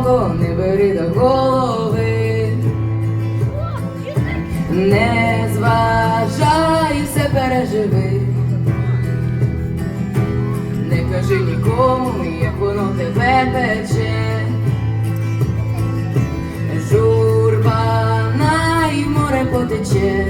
око, не бери до голови, не зважай, все переживи, не кажи нікому, як воно тебе пече, журба на море потече.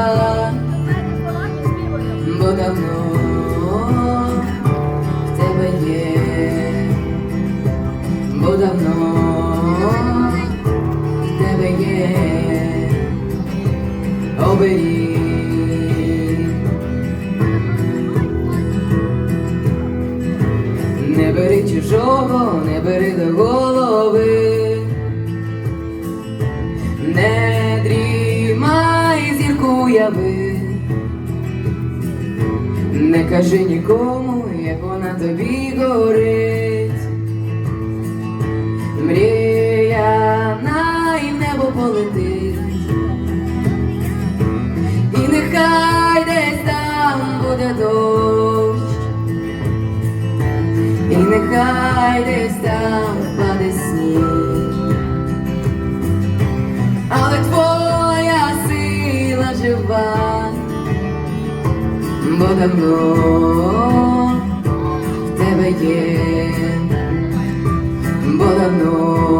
Сила бо давно в тебе є, бо давно в тебе є оберіг. Не бери чужого, не бери до голови, не кажи нікому, як вона тобі горить. Мрія на і в небо полетить. І нехай десь там буде дощ, і нехай десь там впаде сніг, але твоя сила жива, бо давно в тебе є, бо давно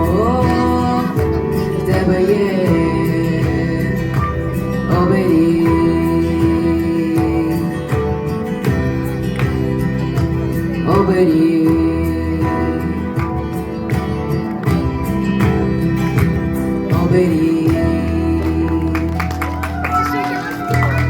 Оберіг. Оберіг.